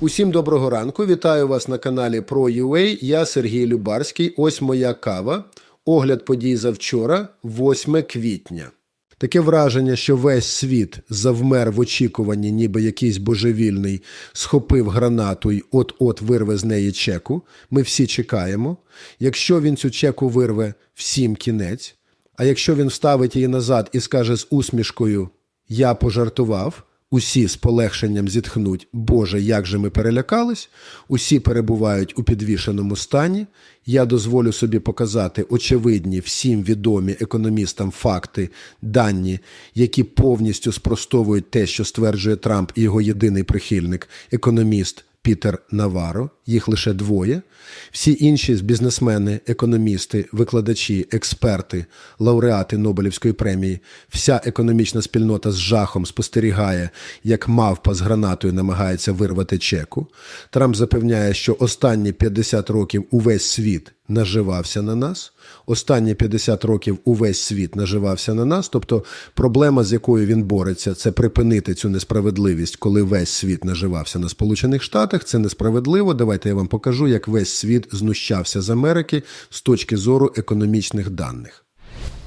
Усім доброго ранку. Вітаю вас на каналі ProUA. Я Сергій Любарський. Ось моя кава. Огляд подій за вчора, 8 квітня. Таке враження, що весь світ завмер в очікуванні, ніби якийсь божевільний, схопив гранату й от-от вирве з неї чеку. Ми всі чекаємо. Якщо він цю чеку вирве, всім кінець. А якщо він вставить її назад і скаже з усмішкою Я пожартував, усі з полегшенням зітхнуть Боже, як же ми перелякались, усі перебувають у підвішеному стані. Я дозволю собі показати очевидні всім відомі економістам факти, дані, які повністю спростовують те, що стверджує Трамп і його єдиний прихильник, економіст Пітер Наваро, їх лише двоє. Всі інші бізнесмени, економісти, викладачі, експерти, лауреати Нобелівської премії, вся економічна спільнота з жахом спостерігає, як мавпа з гранатою намагається вирвати чеку. Трамп запевняє, що останні 50 років увесь світ наживався на нас. Останні 50 років увесь світ наживався на нас. Тобто проблема, з якою він бореться, це припинити цю несправедливість, коли весь світ наживався на Сполучених Штатах. Це несправедливо. Давайте я вам покажу, як весь світ знущався з Америки з точки зору економічних даних.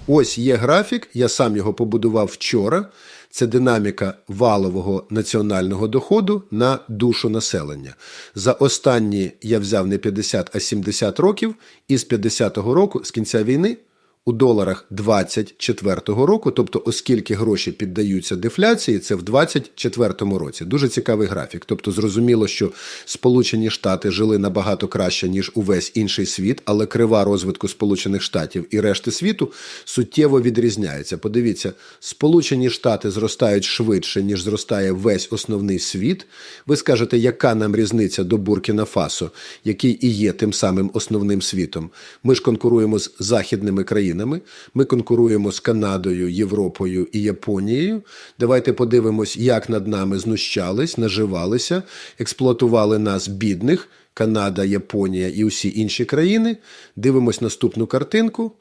Ось є графік, я сам його побудував вчора. Це динаміка валового національного доходу на душу населення. За останні я взяв не 50, а 70 років, і з 50-го року, з кінця війни, у доларах 24-го року, тобто, оскільки гроші піддаються дефляції, це в 24-му році. Дуже цікавий графік. Тобто, зрозуміло, що Сполучені Штати жили набагато краще, ніж увесь інший світ, але крива розвитку Сполучених Штатів і решти світу суттєво відрізняється. Подивіться, Сполучені Штати зростають швидше, ніж зростає весь основний світ. Ви скажете, яка нам різниця до Буркіна Фасо, який і є тим самим основним світом? Ми ж конкуруємо з західними країнами. Ми конкуруємо з Канадою, Європою і Японією. Давайте подивимось, як над нами знущались, наживалися, експлуатували нас бідних. Канада, Японія і усі інші країни. Дивимось наступну картинку.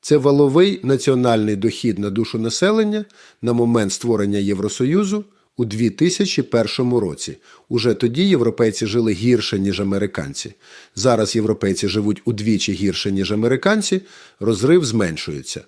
Це валовий національний дохід на душу населення на момент створення Євросоюзу у 2001 році. Уже тоді європейці жили гірше, ніж американці. Зараз європейці живуть удвічі гірше, ніж американці, розрив зменшується.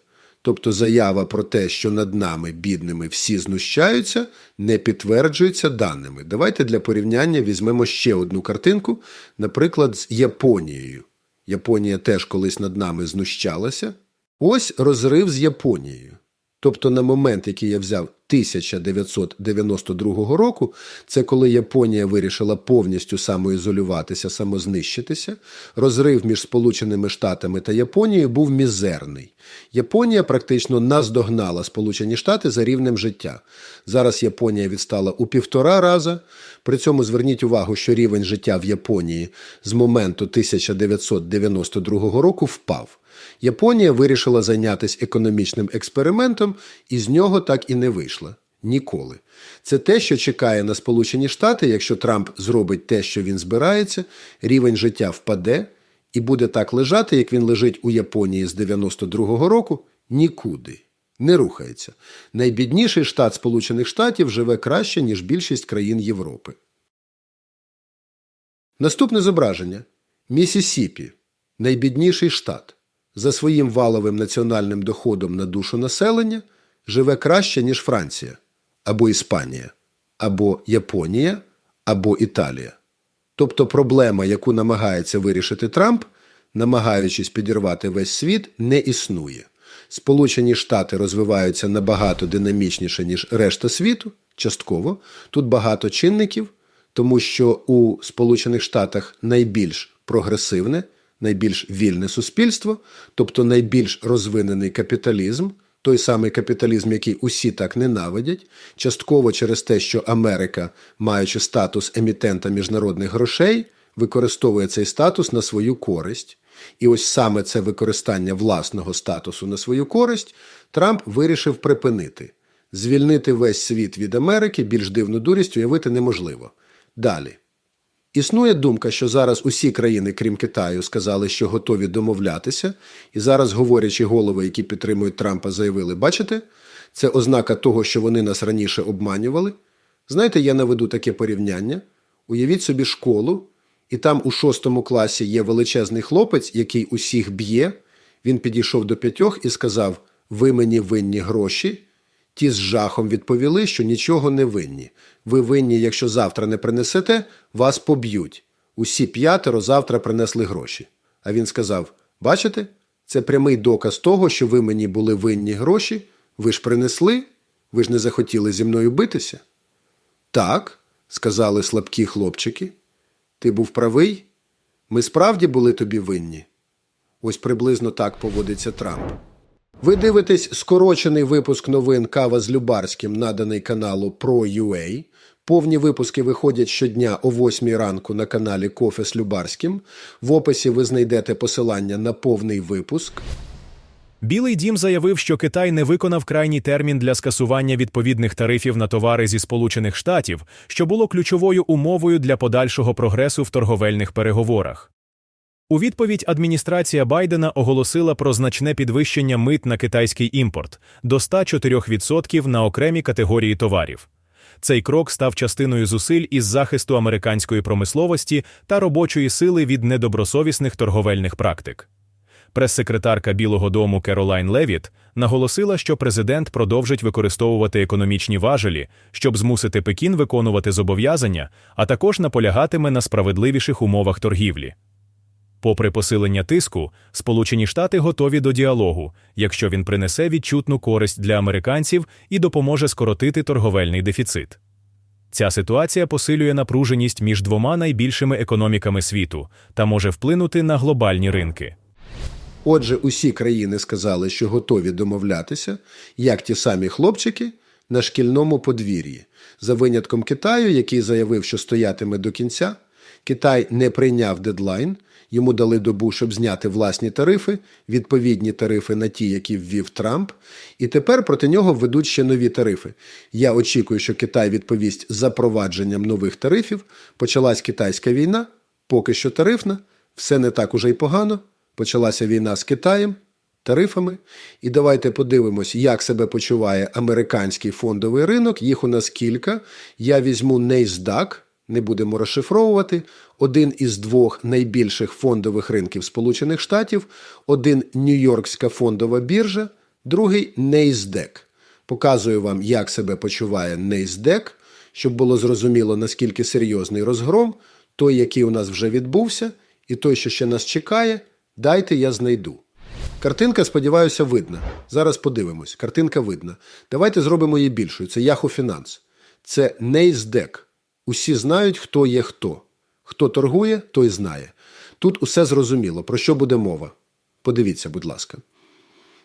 Тобто заява про те, що над нами, бідними, всі знущаються, не підтверджується даними. Давайте для порівняння візьмемо ще одну картинку, наприклад, з Японією. Японія теж колись над нами знущалася. Ось розрив з Японією. Тобто на момент, який я взяв 1992 року, це коли Японія вирішила повністю самоізолюватися, самознищитися. Розрив між Сполученими Штатами та Японією був мізерний. Японія практично наздогнала Сполучені Штати за рівнем життя. Зараз Японія відстала у півтора раза. При цьому зверніть увагу, що рівень життя в Японії з моменту 1992 року впав. Японія вирішила зайнятися економічним експериментом, і з нього так і не вийшла. Ніколи. Це те, що чекає на Сполучені Штати, якщо Трамп зробить те, що він збирається, рівень життя впаде і буде так лежати, як він лежить у Японії з 92-го року, нікуди. Не рухається. Найбідніший штат Сполучених Штатів живе краще, ніж більшість країн Європи. Наступне зображення Місісіпі. Найбідніший штат за своїм валовим національним доходом на душу населення живе краще, ніж Франція, або Іспанія, або Японія, або Італія. Тобто проблема, яку намагається вирішити Трамп, намагаючись підірвати весь світ, не існує. Сполучені Штати розвиваються набагато динамічніше, ніж решта світу, частково. Тут багато чинників, тому що у Сполучених Штатах найбільш прогресивне найбільш вільне суспільство, тобто найбільш розвинений капіталізм, той самий капіталізм, який усі так ненавидять, частково через те, що Америка, маючи статус емітента міжнародних грошей, використовує цей статус на свою користь. І ось саме це використання власного статусу на свою користь Трамп вирішив припинити. Звільнити весь світ від Америки більш дивну дурість уявити неможливо. Далі. Існує думка, що зараз усі країни, крім Китаю, сказали, що готові домовлятися, і зараз говорячі голови, які підтримують Трампа, заявили: бачите, це ознака того, що вони нас раніше обманювали. Знаєте, я наведу таке порівняння. Уявіть собі школу, і там у шостому класі є величезний хлопець, який усіх б'є. Він підійшов до п'ятьох і сказав: Ви мені винні гроші. Ті з жахом відповіли, що нічого не винні. Ви винні, якщо завтра не принесете, вас поб'ють. Усі п'ятеро завтра принесли гроші. А він сказав: Бачите, це прямий доказ того, що ви мені були винні гроші. Ви ж принесли, ви ж не захотіли зі мною битися. Так, сказали слабкі хлопчики. Ти був правий? Ми справді були тобі винні. Ось приблизно так поводиться Трамп. Ви дивитесь скорочений випуск новин Кава з Любарським, наданий каналу Pro.ua. Повні випуски виходять щодня о 8 ранку на каналі Кофе з Любарським. В описі ви знайдете посилання на повний випуск. Білий дім заявив, що Китай не виконав крайній термін для скасування відповідних тарифів на товари зі Сполучених Штатів, що було ключовою умовою для подальшого прогресу в торговельних переговорах. У відповідь адміністрація Байдена оголосила про значне підвищення мит на китайський імпорт до 104% на окремі категорії товарів. Цей крок став частиною зусиль із захисту американської промисловості та робочої сили від недобросовісних торговельних практик. Прес-секретарка Білого дому Керолайн Левіт наголосила, що президент продовжить використовувати економічні важелі, щоб змусити Пекін виконувати зобов'язання, а також наполягатиме на справедливіших умовах торгівлі. Попри посилення тиску, Сполучені Штати готові до діалогу, якщо він принесе відчутну користь для американців і допоможе скоротити торговельний дефіцит. Ця ситуація посилює напруженість між двома найбільшими економіками світу та може вплинути на глобальні ринки. Отже, усі країни сказали, що готові домовлятися, як ті самі хлопчики на шкільному подвір'ї, за винятком Китаю, який заявив, що стоятиме до кінця. Китай не прийняв дедлайн, йому дали добу, щоб зняти власні тарифи, відповідні тарифи на ті, які ввів Трамп, і тепер проти нього введуть ще нові тарифи. Я очікую, що Китай відповість запровадженням нових тарифів. Почалась китайська війна, поки що тарифна, все не так уже й погано. Почалася війна з Китаєм, тарифами. І давайте подивимось, як себе почуває американський фондовий ринок. Їх у нас кілька. Я візьму NASDAQ, не будемо розшифровувати. Один із двох найбільших фондових ринків Сполучених Штатів, один Нью-Йоркська фондова біржа, другий NASDAQ. Показую вам, як себе почуває NASDAQ, щоб було зрозуміло, наскільки серйозний розгром, той, який у нас вже відбувся, і той, що ще нас чекає. Дайте я знайду. Картинка, сподіваюся, видна. Зараз подивимось. Картинка видна. Давайте зробимо її більшою. Це Yahoo Finance. Це NASDAQ. Усі знають, хто є хто. Хто торгує, той знає. Тут усе зрозуміло. Про що буде мова? Подивіться, будь ласка.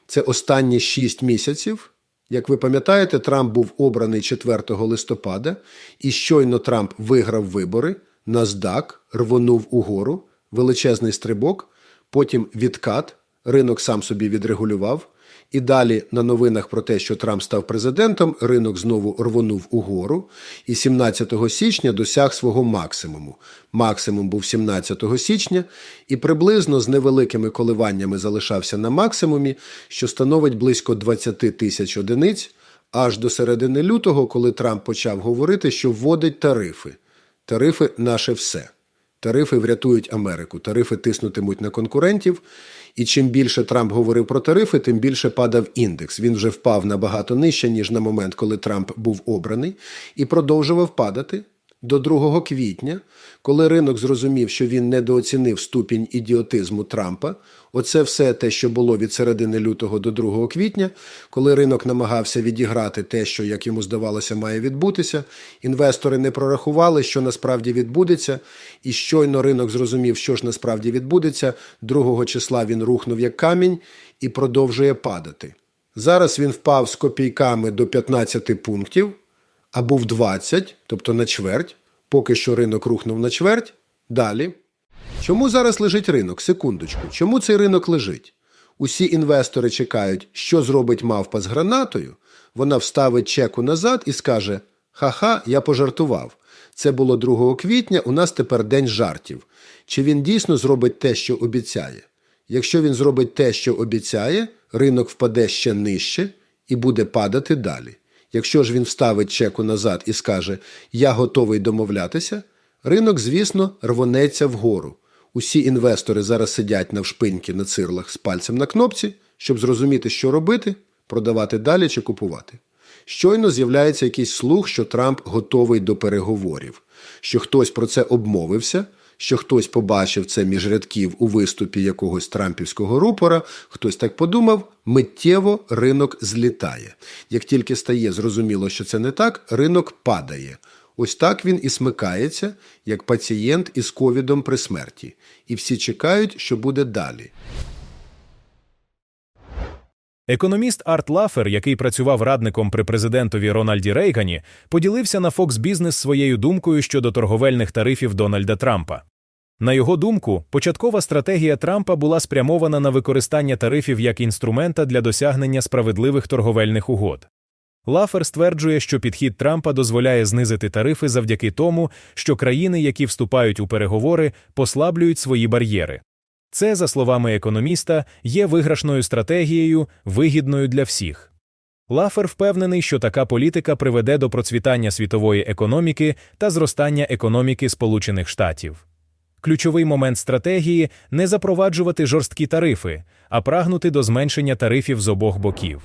Це останні 6 місяців. Як ви пам'ятаєте, Трамп був обраний 4 листопада, і щойно Трамп виграв вибори. NASDAQ рвонув угору, величезний стрибок потім відкат, ринок сам собі відрегулював. І далі на новинах про те, що Трамп став президентом, ринок знову рвонув угору. І 17 січня досяг свого максимуму. Максимум був 17 січня, і приблизно з невеликими коливаннями залишався на максимумі, що становить близько 20 тисяч одиниць, аж до середини лютого, коли Трамп почав говорити, що вводить тарифи. Тарифи наше все. Тарифи врятують Америку, тарифи тиснутимуть на конкурентів. І чим більше Трамп говорив про тарифи, тим більше падав індекс. Він вже впав набагато нижче, ніж на момент, коли Трамп був обраний, і продовжував падати до 2 квітня, коли ринок зрозумів, що він недооцінив ступінь ідіотизму Трампа. Оце все те, що було від середини лютого до 2 квітня, коли ринок намагався відіграти те, що, як йому здавалося, має відбутися. Інвестори не прорахували, що насправді відбудеться, і щойно ринок зрозумів, що ж насправді відбудеться. 2 числа він рухнув як камінь і продовжує падати. Зараз він впав з копійками до 15 пунктів, а був 20, тобто на чверть. Поки що ринок рухнув на чверть. Далі. Чому зараз лежить ринок? Секундочку. Чому цей ринок лежить? Усі інвестори чекають, що зробить мавпа з гранатою. Вона вставить чеку назад і скаже: Ха-ха, я пожартував. Це було 2 квітня, у нас тепер день жартів. Чи він дійсно зробить те, що обіцяє? Якщо він зробить те, що обіцяє, ринок впаде ще нижче і буде падати далі. Якщо ж він вставить чеку назад і скаже Я готовий домовлятися, ринок, звісно, рвонеться вгору. Усі інвестори зараз сидять навшпиньки на цирлах з пальцем на кнопці, щоб зрозуміти, що робити, продавати далі чи купувати. Щойно з'являється якийсь слух, що Трамп готовий до переговорів, що хтось про це обмовився, що хтось побачив це між рядків у виступі якогось трампівського рупора, хтось так подумав, миттєво ринок злітає. Як тільки стає зрозуміло, що це не так, ринок падає. Ось так він і смикається, як пацієнт із ковідом при смерті. І всі чекають, що буде далі. Економіст Арт Лафер, який працював радником при президентові Рональді Рейгані, поділився на Fox Business своєю думкою щодо торговельних тарифів Дональда Трампа. На його думку, початкова стратегія Трампа була спрямована на використання тарифів як інструмента для досягнення справедливих торговельних угод. Лафер стверджує, що підхід Трампа дозволяє знизити тарифи завдяки тому, що країни, які вступають у переговори, послаблюють свої бар'єри. Це, за словами економіста, є виграшною стратегією, вигідною для всіх. Лафер впевнений, що така політика приведе до процвітання світової економіки та зростання економіки Сполучених Штатів. Ключовий момент стратегії не запроваджувати жорсткі тарифи, а прагнути до зменшення тарифів з обох боків.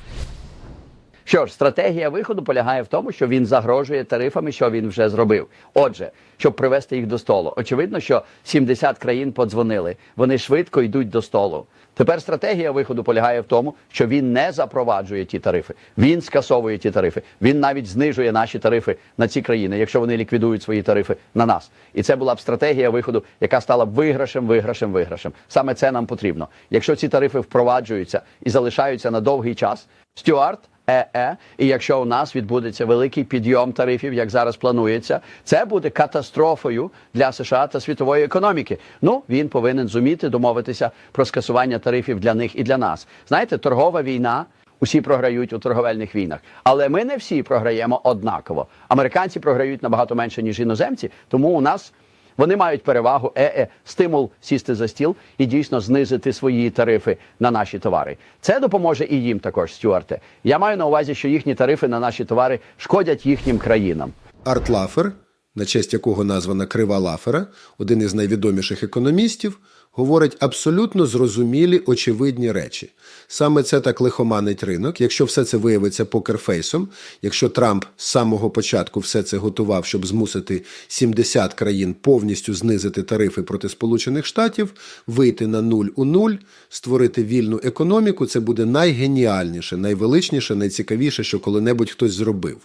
Що ж, стратегія виходу полягає в тому, що він загрожує тарифами, що він вже зробив. Отже, щоб привести їх до столу. Очевидно, що 70 країн подзвонили. Вони швидко йдуть до столу. Тепер стратегія виходу полягає в тому, що він не запроваджує ті тарифи. Він скасовує ті тарифи. Він навіть знижує наші тарифи на ці країни, якщо вони ліквідують свої тарифи на нас. І це була б стратегія виходу, яка стала б виграшем, виграшем, виграшем. Саме це нам потрібно. Якщо ці тарифи впроваджуються і залишаються на довгий час, Стюарт. ЕЕ, і якщо у нас відбудеться великий підйом тарифів, як зараз планується, це буде катастрофою для США та світової економіки. Ну він повинен зуміти домовитися про скасування тарифів для них і для нас. Знаєте, торгова війна. Усі програють у торговельних війнах, але ми не всі програємо однаково. Американці програють набагато менше ніж іноземці, тому у нас вони мають перевагу ЕЕ, стимул сісти за стіл і дійсно знизити свої тарифи на наші товари. Це допоможе і їм також, Стюарте. Я маю на увазі, що їхні тарифи на наші товари шкодять їхнім країнам. Арт Лафер, на честь якого названа Крива Лафера, один із найвідоміших економістів, говорить абсолютно зрозумілі очевидні речі. Саме це так лихоманить ринок. Якщо все це виявиться покерфейсом, якщо Трамп з самого початку все це готував, щоб змусити 70 країн повністю знизити тарифи проти Сполучених Штатів, вийти на нуль у нуль, створити вільну економіку, це буде найгеніальніше, найвеличніше, найцікавіше, що коли-небудь хтось зробив.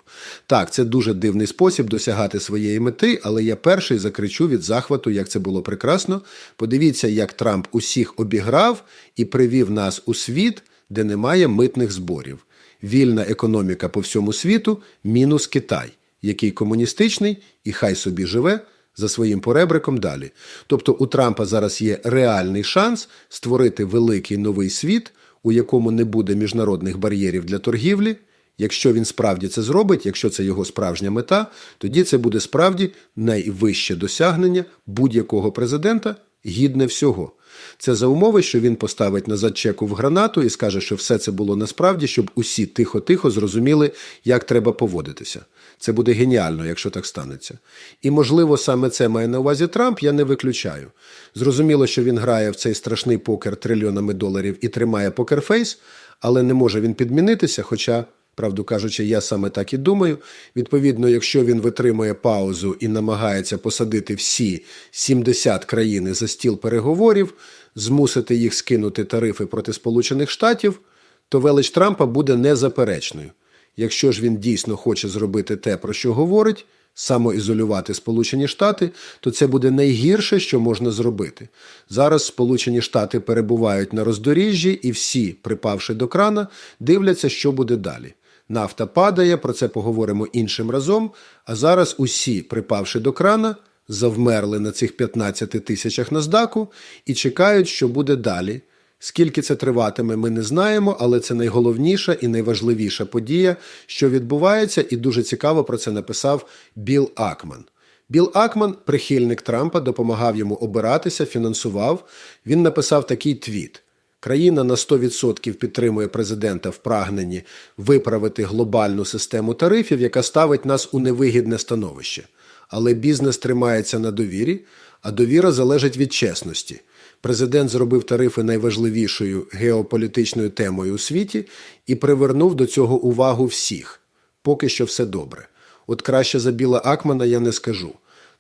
Так, це дуже дивний спосіб досягати своєї мети, але я перший закричу від захвату, як це було прекрасно. Подивіться, як Трамп усіх обіграв і привів нас у світ, де немає митних зборів. Вільна економіка по всьому світу, мінус Китай, який комуністичний і хай собі живе за своїм поребриком далі. Тобто у Трампа зараз є реальний шанс створити великий новий світ, у якому не буде міжнародних бар'єрів для торгівлі. Якщо він справді це зробить, якщо це його справжня мета, тоді це буде справді найвище досягнення будь-якого президента, гідне всього. Це за умови, що він поставить назад чеку в гранату і скаже, що все це було насправді, щоб усі тихо-тихо зрозуміли, як треба поводитися. Це буде геніально, якщо так станеться. І, можливо, саме це має на увазі Трамп, я не виключаю. Зрозуміло, що він грає в цей страшний покер трильйонами доларів і тримає покерфейс, але не може він підмінитися, хоча. Правду кажучи, я саме так і думаю. Відповідно, якщо він витримує паузу і намагається посадити всі 70 країн за стіл переговорів, змусити їх скинути тарифи проти Сполучених Штатів, то велич Трампа буде незаперечною. Якщо ж він дійсно хоче зробити те, про що говорить, самоізолювати Сполучені Штати, то це буде найгірше, що можна зробити. Зараз Сполучені Штати перебувають на роздоріжжі, і всі, припавши до крана, дивляться, що буде далі. Нафта падає, про це поговоримо іншим разом. А зараз усі, припавши до крана, завмерли на цих 15 тисячах NASDAQ і чекають, що буде далі. Скільки це триватиме, ми не знаємо, але це найголовніша і найважливіша подія, що відбувається, і дуже цікаво про це написав Біл Акман. Біл Акман, прихильник Трампа, допомагав йому обиратися, фінансував. Він написав такий твіт. Країна на 100% підтримує президента в прагненні виправити глобальну систему тарифів, яка ставить нас у невигідне становище. Але бізнес тримається на довірі, а довіра залежить від чесності. Президент зробив тарифи найважливішою геополітичною темою у світі і привернув до цього увагу всіх. Поки що все добре. От краще за Біла Акмана я не скажу.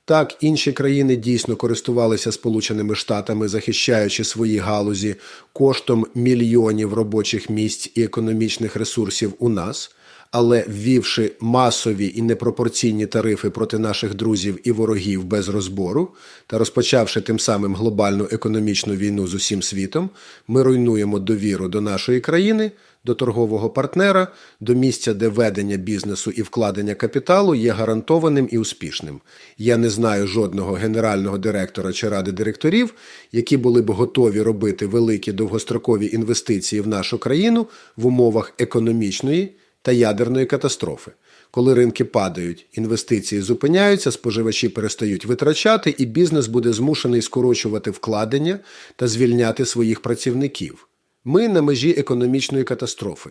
Так, інші країни дійсно користувалися Сполученими Штатами, захищаючи свої галузі коштом мільйонів робочих місць і економічних ресурсів у нас, але ввівши масові і непропорційні тарифи проти наших друзів і ворогів без розбору та розпочавши тим самим глобальну економічну війну з усім світом, ми руйнуємо довіру до нашої країни, до торгового партнера, до місця, де ведення бізнесу і вкладення капіталу є гарантованим і успішним. Я не знаю жодного генерального директора чи ради директорів, які були б готові робити великі довгострокові інвестиції в нашу країну в умовах економічної та ядерної катастрофи. Коли ринки падають, інвестиції зупиняються, споживачі перестають витрачати, і бізнес буде змушений скорочувати вкладення та звільняти своїх працівників. Ми на межі економічної катастрофи.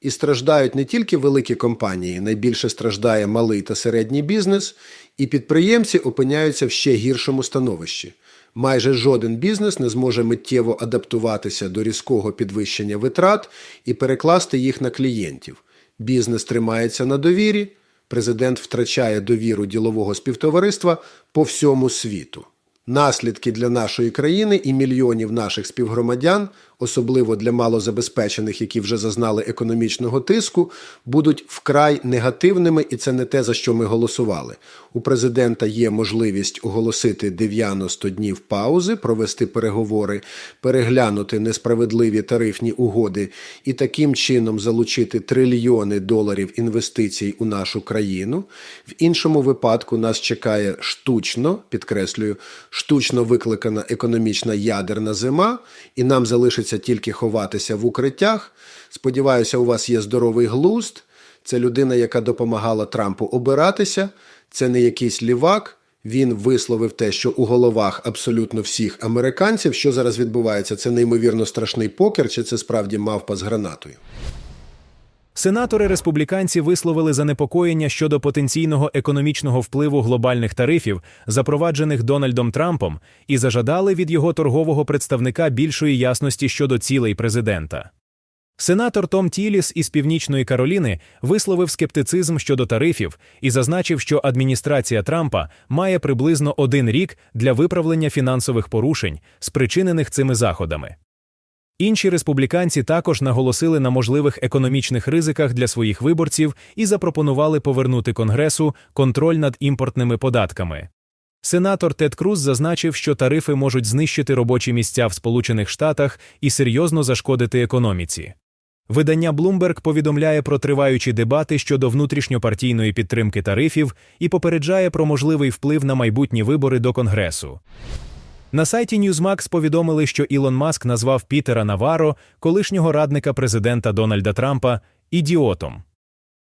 І страждають не тільки великі компанії, найбільше страждає малий та середній бізнес, і підприємці опиняються в ще гіршому становищі. Майже жоден бізнес не зможе миттєво адаптуватися до різкого підвищення витрат і перекласти їх на клієнтів. Бізнес тримається на довірі, президент втрачає довіру ділового співтовариства по всьому світу. Наслідки для нашої країни і мільйонів наших співгромадян, особливо для малозабезпечених, які вже зазнали економічного тиску, будуть вкрай негативними, і це не те, за що ми голосували. У президента є можливість оголосити 90 днів паузи, провести переговори, переглянути несправедливі тарифні угоди і таким чином залучити трильйони доларів інвестицій у нашу країну. В іншому випадку нас чекає штучно, підкреслюю, штучно викликана економічна ядерна зима, і нам залишиться тільки ховатися в укриттях. Сподіваюся, у вас є здоровий глузд. Це людина, яка допомагала Трампу обиратися. Це не якийсь лівак. Він висловив те, що у головах абсолютно всіх американців, що зараз відбувається, це неймовірно страшний покер, чи це справді мавпа з гранатою. Сенатори республіканці висловили занепокоєння щодо потенційного економічного впливу глобальних тарифів, запроваджених Дональдом Трампом, і зажадали від його торгового представника більшої ясності щодо цілей президента. Сенатор Том Тіліс із Північної Кароліни висловив скептицизм щодо тарифів і зазначив, що адміністрація Трампа має приблизно один рік для виправлення фінансових порушень, спричинених цими заходами. Інші республіканці також наголосили на можливих економічних ризиках для своїх виборців і запропонували повернути Конгресу контроль над імпортними податками. Сенатор Тед Круз зазначив, що тарифи можуть знищити робочі місця в Сполучених Штатах і серйозно зашкодити економіці. Видання Bloomberg повідомляє про триваючі дебати щодо внутрішньопартійної підтримки тарифів і попереджає про можливий вплив на майбутні вибори до Конгресу. На сайті Newsmax повідомили, що Ілон Маск назвав Пітера Наваро, колишнього радника президента Дональда Трампа, ідіотом.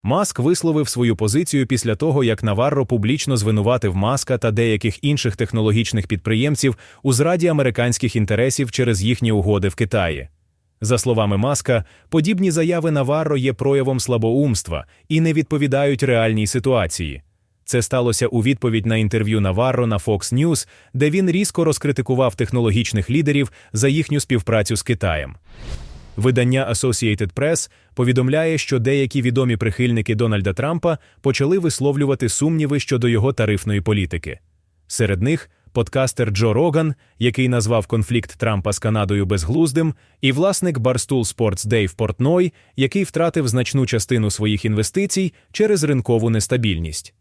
Маск висловив свою позицію після того, як Наварро публічно звинуватив Маска та деяких інших технологічних підприємців у зраді американських інтересів через їхні угоди в Китаї. За словами Маска, подібні заяви Наварро є проявом слабоумства і не відповідають реальній ситуації. Це сталося у відповідь на інтерв'ю Наварро на Fox News, де він різко розкритикував технологічних лідерів за їхню співпрацю з Китаєм. Видання Associated Press повідомляє, що деякі відомі прихильники Дональда Трампа почали висловлювати сумніви щодо його тарифної політики. Серед них подкастер Джо Роган, який назвав конфлікт Трампа з Канадою безглуздим, і власник Barstool Sports Дейв Портной, який втратив значну частину своїх інвестицій через ринкову нестабільність.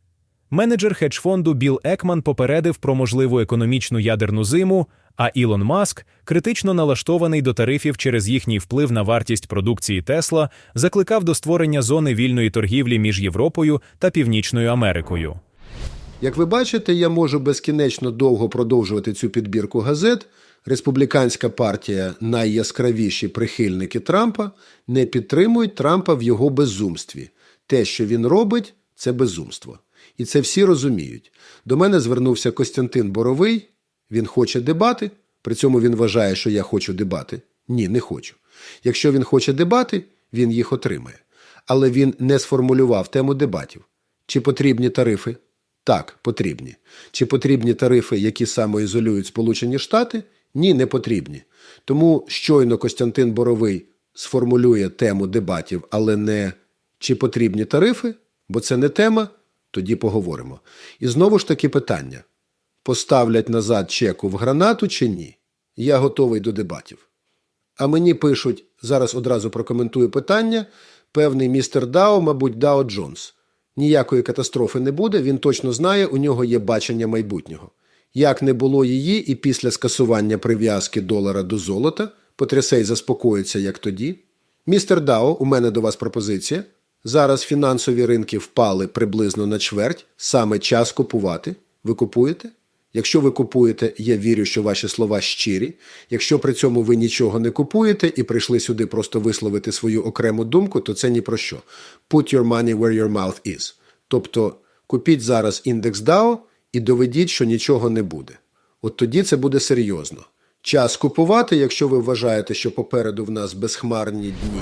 Менеджер хедж-фонду Білл Екман попередив про можливу економічну ядерну зиму, а Ілон Маск, критично налаштований до тарифів через їхній вплив на вартість продукції Тесла, закликав до створення зони вільної торгівлі між Європою та Північною Америкою. Як ви бачите, я можу безкінечно довго продовжувати цю підбірку газет. Республіканська партія, найяскравіші прихильники Трампа, не підтримують Трампа в його безумстві. Те, що він робить, це безумство. І це всі розуміють. До мене звернувся Костянтин Боровий. Він хоче дебати. При цьому він вважає, що я хочу дебати. Ні, не хочу. Якщо він хоче дебати, він їх отримає. Але він не сформулював тему дебатів. Чи потрібні тарифи? Так, потрібні. Чи потрібні тарифи, які самоізолюють Сполучені Штати? Ні, не потрібні. Тому щойно Костянтин Боровий сформулює тему дебатів, але не чи потрібні тарифи, бо це не тема, тоді поговоримо. І знову ж таки питання: поставлять назад чеку в гранату чи ні? Я готовий до дебатів. А мені пишуть, зараз одразу прокоментую питання. Певний містер Дао, мабуть, Дао Джонс. Ніякої катастрофи не буде, він точно знає, у нього є бачення майбутнього. Як не було її, і після скасування прив'язки долара до золота, потрясей заспокоїться, як тоді. Містер Дао, у мене до вас пропозиція. Зараз фінансові ринки впали приблизно на чверть, саме час купувати. Ви купуєте? Якщо ви купуєте, я вірю, що ваші слова щирі. Якщо при цьому ви нічого не купуєте і прийшли сюди просто висловити свою окрему думку, то це ні про що. Put your money where your mouth is. Тобто купіть зараз індекс DAO і доведіть, що нічого не буде. От тоді це буде серйозно. Час купувати, якщо ви вважаєте, що попереду в нас безхмарні дні.